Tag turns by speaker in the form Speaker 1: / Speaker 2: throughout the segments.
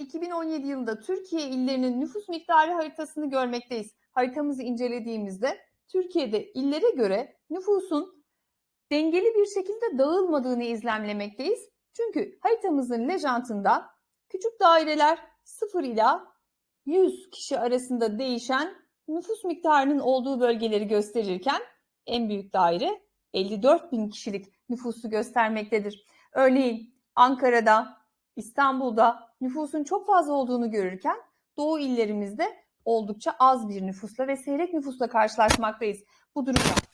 Speaker 1: 2017 yılında Türkiye illerinin nüfus miktarı haritasını görmekteyiz. Haritamızı incelediğimizde Türkiye'de illere göre nüfusun dengeli bir şekilde dağılmadığını izlemlemekteyiz. Çünkü haritamızın lejantında küçük daireler 0 ila 100 kişi arasında değişen nüfus miktarının olduğu bölgeleri gösterirken en büyük daire 54 bin kişilik nüfusu göstermektedir. Örneğin Ankara'da, İstanbul'da nüfusun çok fazla olduğunu görürken Doğu illerimizde oldukça az bir nüfusla ve seyrek nüfusla karşılaşmaktayız. Bu durumda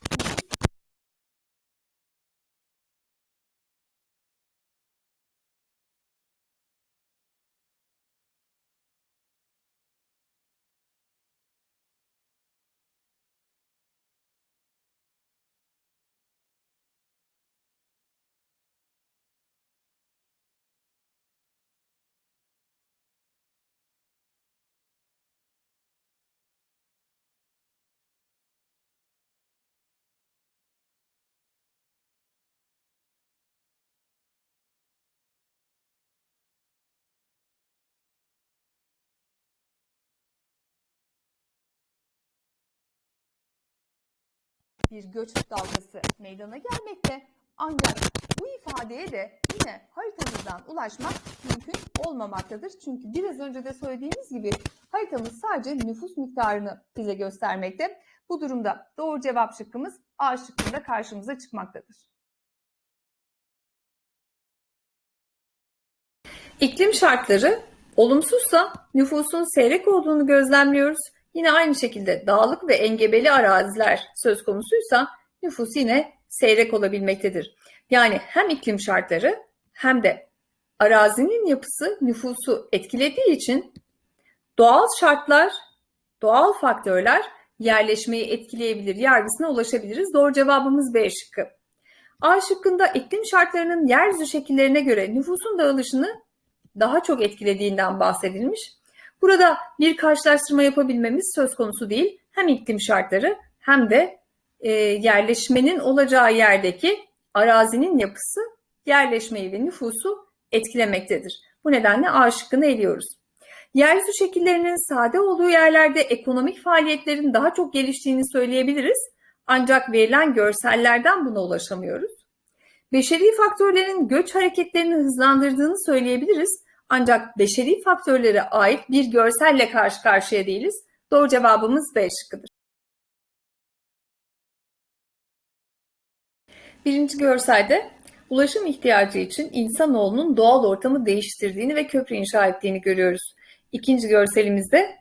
Speaker 1: bir göç dalgası meydana gelmekte. Ancak bu ifadeye de yine haritamızdan ulaşmak mümkün olmamaktadır. Çünkü biraz önce de söylediğimiz gibi haritamız sadece nüfus miktarını bize göstermekte. Bu durumda doğru cevap şıkkımız A şıkkında karşımıza çıkmaktadır. İklim şartları olumsuzsa nüfusun seyrek olduğunu gözlemliyoruz. Yine aynı şekilde dağlık ve engebeli araziler söz konusuysa nüfus yine seyrek olabilmektedir. Yani hem iklim şartları hem de arazinin yapısı nüfusu etkilediği için doğal şartlar, doğal faktörler yerleşmeyi etkileyebilir yargısına ulaşabiliriz. Doğru cevabımız B şıkkı. A şıkkında iklim şartlarının yeryüzü şekillerine göre nüfusun dağılışını daha çok etkilediğinden bahsedilmiş. Burada bir karşılaştırma yapabilmemiz söz konusu değil. Hem iklim şartları hem de e, yerleşmenin olacağı yerdeki arazinin yapısı yerleşmeyi ve nüfusu etkilemektedir. Bu nedenle A şıkkını eliyoruz. Yeryüzü şekillerinin sade olduğu yerlerde ekonomik faaliyetlerin daha çok geliştiğini söyleyebiliriz. Ancak verilen görsellerden buna ulaşamıyoruz. Beşeri faktörlerin göç hareketlerini hızlandırdığını söyleyebiliriz. Ancak beşeri faktörlere ait bir görselle karşı karşıya değiliz. Doğru cevabımız B şıkkıdır. Birinci görselde ulaşım ihtiyacı için insanoğlunun doğal ortamı değiştirdiğini ve köprü inşa ettiğini görüyoruz. İkinci görselimizde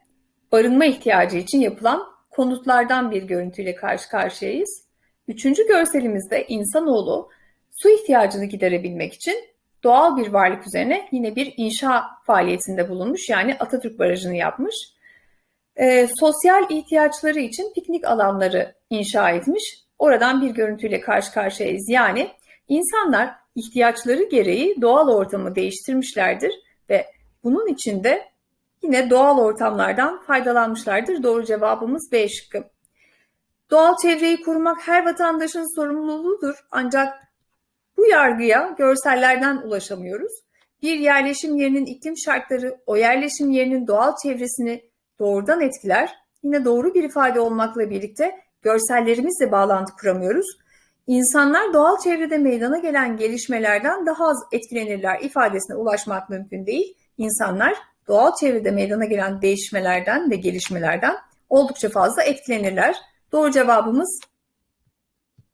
Speaker 1: barınma ihtiyacı için yapılan konutlardan bir görüntüyle karşı karşıyayız. Üçüncü görselimizde insanoğlu su ihtiyacını giderebilmek için doğal bir varlık üzerine yine bir inşa faaliyetinde bulunmuş. Yani Atatürk Barajı'nı yapmış. E, sosyal ihtiyaçları için piknik alanları inşa etmiş. Oradan bir görüntüyle karşı karşıyayız. Yani insanlar ihtiyaçları gereği doğal ortamı değiştirmişlerdir ve bunun için de yine doğal ortamlardan faydalanmışlardır. Doğru cevabımız B şıkkı. Doğal çevreyi korumak her vatandaşın sorumluluğudur. Ancak bu yargıya görsellerden ulaşamıyoruz. Bir yerleşim yerinin iklim şartları o yerleşim yerinin doğal çevresini doğrudan etkiler. Yine doğru bir ifade olmakla birlikte görsellerimizle bağlantı kuramıyoruz. İnsanlar doğal çevrede meydana gelen gelişmelerden daha az etkilenirler ifadesine ulaşmak mümkün değil. İnsanlar doğal çevrede meydana gelen değişmelerden ve gelişmelerden oldukça fazla etkilenirler. Doğru cevabımız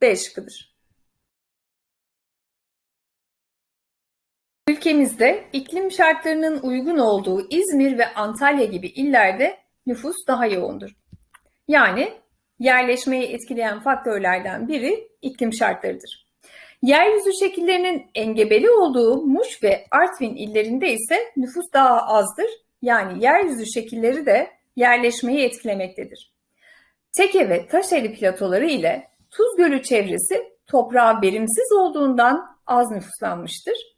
Speaker 1: B şıkkıdır. Ülkemizde iklim şartlarının uygun olduğu İzmir ve Antalya gibi illerde nüfus daha yoğundur. Yani yerleşmeyi etkileyen faktörlerden biri iklim şartlarıdır. Yeryüzü şekillerinin engebeli olduğu Muş ve Artvin illerinde ise nüfus daha azdır. Yani yeryüzü şekilleri de yerleşmeyi etkilemektedir. Teke ve Taşeli platoları ile Tuz Gölü çevresi toprağa verimsiz olduğundan az nüfuslanmıştır.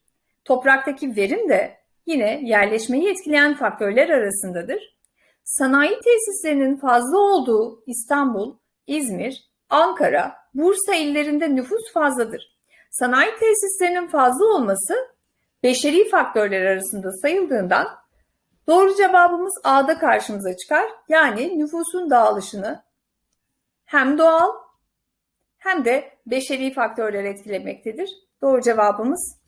Speaker 1: Topraktaki verim de yine yerleşmeyi etkileyen faktörler arasındadır. Sanayi tesislerinin fazla olduğu İstanbul, İzmir, Ankara, Bursa illerinde nüfus fazladır. Sanayi tesislerinin fazla olması beşeri faktörler arasında sayıldığından Doğru cevabımız A'da karşımıza çıkar. Yani nüfusun dağılışını hem doğal hem de beşeri faktörler etkilemektedir. Doğru cevabımız